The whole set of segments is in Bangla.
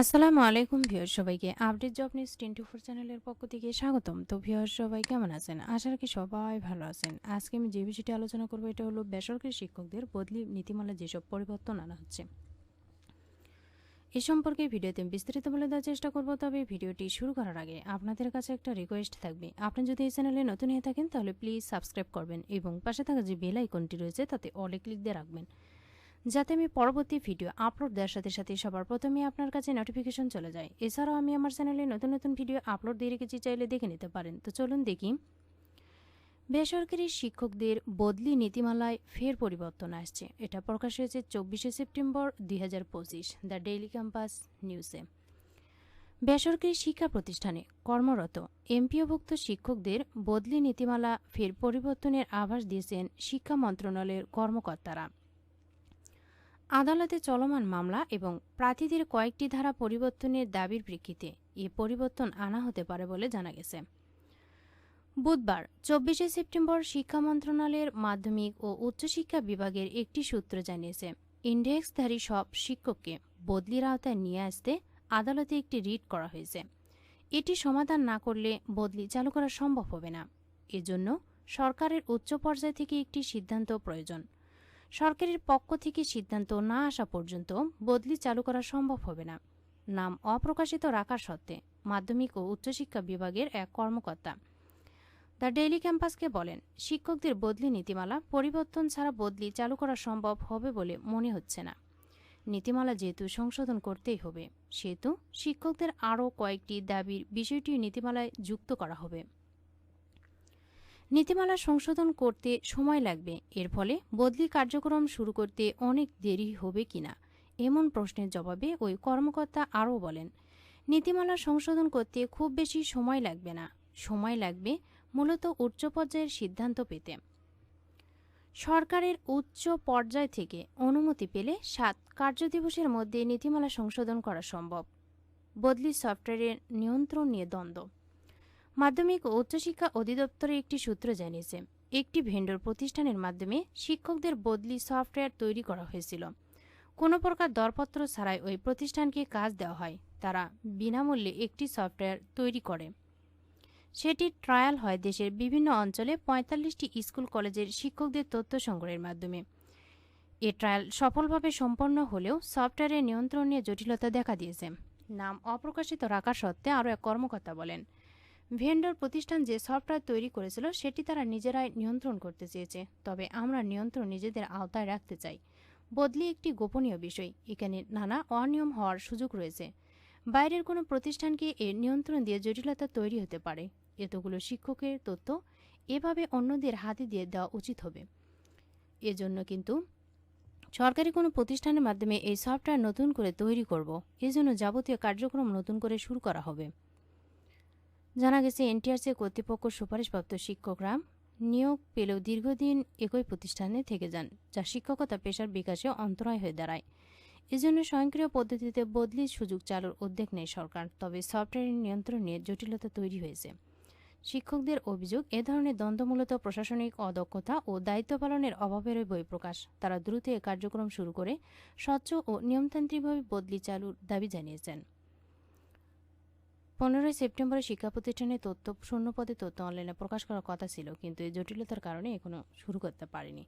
আসসালামু আলাইকুম ভিউয়ার সবাইকে update job news twenty four চ্যানেলের পক্ষ থেকে স্বাগতম। তো ভিউয়ার সবাই কেমন আছেন? আশা রাখি সবাই ভালো আছেন। আজকে আমি যে বিষয়টি আলোচনা করব, এটা হলো বেসরকারি শিক্ষকদের বদলি নীতিমালা যেসব পরিবর্তন আনা হচ্ছে। এ সম্পর্কে ভিডিওতে বিস্তারিত বলে দেওয়ার চেষ্টা করব, তবে ভিডিওটি শুরু করার আগে আপনাদের কাছে একটা রিকোয়েস্ট থাকবে। আপনি যদি এই চ্যানেলে নতুন হয়ে থাকেন, তাহলে প্লিজ সাবস্ক্রাইব করবেন এবং পাশে থাকা যে বেল আইকনটি রয়েছে, তাতে অলে ক্লিক দিয়ে রাখবেন। যাতে আমি পরবর্তী ভিডিও আপলোড দেওয়ার সাথে সাথে সবার প্রথমে আপনার কাছে নোটিফিকেশন চলে যায়। এছাড়াও আমি আমার চ্যানেলে নতুন নতুন ভিডিও আপলোড দিয়ে রেখেছি, চাইলে দেখে নিতে পারেন। তো চলুন দেখি। বেসরকারি শিক্ষকদের বদলি নীতিমালায় ফের পরিবর্তন আসছে। এটা প্রকাশ হয়েছে চব্বিশে সেপ্টেম্বর দুই হাজার পঁচিশ, দ্য ডেইলি ক্যাম্পাস নিউজে। বেসরকারি শিক্ষা প্রতিষ্ঠানে কর্মরত এমপিওভুক্ত শিক্ষকদের বদলি নীতিমালা ফের পরিবর্তনের আভাস দিয়েছেন শিক্ষা মন্ত্রণালয়ের কর্মকর্তারা। আদালতে চলমান মামলা এবং প্রার্থীদের কয়েকটি ধারা পরিবর্তনের দাবির প্রেক্ষিতে এ পরিবর্তন আনা হতে পারে বলে জানা গেছে। বুধবার, চব্বিশে সেপ্টেম্বর শিক্ষা মন্ত্রণালয়ের মাধ্যমিক ও উচ্চশিক্ষা বিভাগের একটি সূত্র জানিয়েছে, ইন্ডেক্সধারী সব শিক্ষককে বদলির আওতায় নিয়ে আসতে আদালতে একটি রিট করা হয়েছে। এটি সমাধান না করলে বদলি চালু করা সম্ভব হবে না। এজন্য সরকারের উচ্চ পর্যায় থেকে একটি সিদ্ধান্ত প্রয়োজন। সরকারের পক্ষ থেকে সিদ্ধান্ত না আসা পর্যন্ত বদলি চালু করা সম্ভব হবে না। নাম অপ্রকাশিত রাখার সত্ত্বে মাধ্যমিক ও উচ্চশিক্ষা বিভাগের এক কর্মকর্তা দ্য ডেইলি ক্যাম্পাসকে বলেন, শিক্ষকদের বদলি নীতিমালা পরিবর্তন ছাড়া বদলি চালু করা সম্ভব হবে বলে মনে হচ্ছে না। নীতিমালা যেহেতু সংশোধন করতেই হবে, সেহেতু শিক্ষকদের আরও কয়েকটি দাবির বিষয়টি নীতিমালায় যুক্ত করা হবে। নীতিমালা সংশোধন করতে সময় লাগবে। এর ফলে বদলি কার্যক্রম শুরু করতে অনেক দেরি হবে কিনা, এমন প্রশ্নের জবাবে ওই কর্মকর্তা আরও বলেন, নীতিমালা সংশোধন করতে খুব বেশি সময় লাগবে না। সময় লাগবে মূলত উচ্চ পর্যায়ের সিদ্ধান্ত পেতে। সরকারের উচ্চ পর্যায় থেকে অনুমতি পেলে সাত কার্যদিবসের মধ্যে নীতিমালা সংশোধন করা সম্ভব। বদলি সফটওয়্যারের নিয়ন্ত্রণ নিয়ে দ্বন্দ্ব। মাধ্যমিক ও উচ্চশিক্ষা অধিদপ্তরের একটি সূত্র জানিয়েছে, একটি ভেন্ডর প্রতিষ্ঠানের মাধ্যমে শিক্ষকদের বদলি সফটওয়্যার তৈরি করা হয়েছিল। কোনো প্রকার দরপত্র ছাড়াই ওই প্রতিষ্ঠানকে কাজ দেওয়া হয়। তারা বিনামূল্যে একটি সফটওয়্যার তৈরি করে। সেটি ট্রায়াল হয় দেশের বিভিন্ন অঞ্চলে পঁয়তাল্লিশটি স্কুল কলেজের শিক্ষকদের তথ্য সংগ্রহের মাধ্যমে। এ ট্রায়াল সফলভাবে সম্পন্ন হলেও সফটওয়্যারের নিয়ন্ত্রণ নিয়ে জটিলতা দেখা দিয়েছে। নাম অপ্রকাশিত রাখা সত্ত্বে আরও এক কর্মকর্তা বলেন ভেন্ডর প্রতিষ্ঠান যে সফটওয়্যার তৈরি করেছিল, সেটি তারা নিজেরাই নিয়ন্ত্রণ করতে চেয়েছে। তবে আমরা নিয়ন্ত্রণ নিজেদের আওতায় রাখতে চাই। বদলি একটি গোপনীয় বিষয়। এখানে নানা অনিয়ম হওয়ার সুযোগ রয়েছে। বাইরের কোনো প্রতিষ্ঠানকে এর নিয়ন্ত্রণ দিয়ে জটিলতা তৈরি হতে পারে। এতগুলো শিক্ষকের তথ্য এভাবে অন্যদের হাতে দিয়ে দেওয়া উচিত হবে। এজন্য কিন্তু সরকারি কোনো প্রতিষ্ঠানের মাধ্যমে এই সফটওয়্যার নতুন করে তৈরি করব। এজন্য যাবতীয় কার্যক্রম নতুন করে শুরু করা হবে। জানা গেছে এনটিআরসি কর্তৃপক্ষ সুপারিশপ্রাপ্ত শিক্ষকরা নিয়োগ পেলেও দীর্ঘদিন একই প্রতিষ্ঠানে থেকে যান, যা শিক্ষকতা পেশার বিকাশে অন্তরায় হয়ে দাঁড়ায়। এজন্য স্বয়ংক্রিয় পদ্ধতিতে বদলির সুযোগ চালুর উদ্যোগ নেয় সরকার, তবে সফটওয়্যার নিয়ন্ত্রণ নিয়ে জটিলতা তৈরি হয়েছে। শিক্ষকদের অভিযোগ, এ ধরনের দ্বন্দ্ব মূলত প্রশাসনিক অদক্ষতা ও দায়িত্ব পালনের অভাবের বহিঃপ্রকাশ তারা দ্রুত এ কার্যক্রম শুরু করে স্বচ্ছ ও নিয়মতান্ত্রিকভাবে বদলি চালুর দাবি জানিয়েছেন। পনেরোই সেপ্টেম্বরে শিক্ষা প্রতিষ্ঠানে তথ্য শূন্য পদে তথ্য অনলাইনে প্রকাশ করার কথা ছিল, কিন্তু এই জটিলতার কারণে এখনও শুরু করতে পারেনি।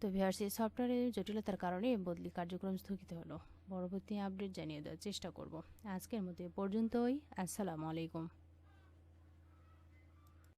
তো ভিআরসি সফটওয়্যারের জটিলতার কারণে বদলি কার্যক্রম স্থগিত হলো। পরবর্তী আপডেট জানিয়ে দেওয়ার চেষ্টা করব। আজকের মধ্যে পর্যন্তই। আসসালামু আলাইকুম।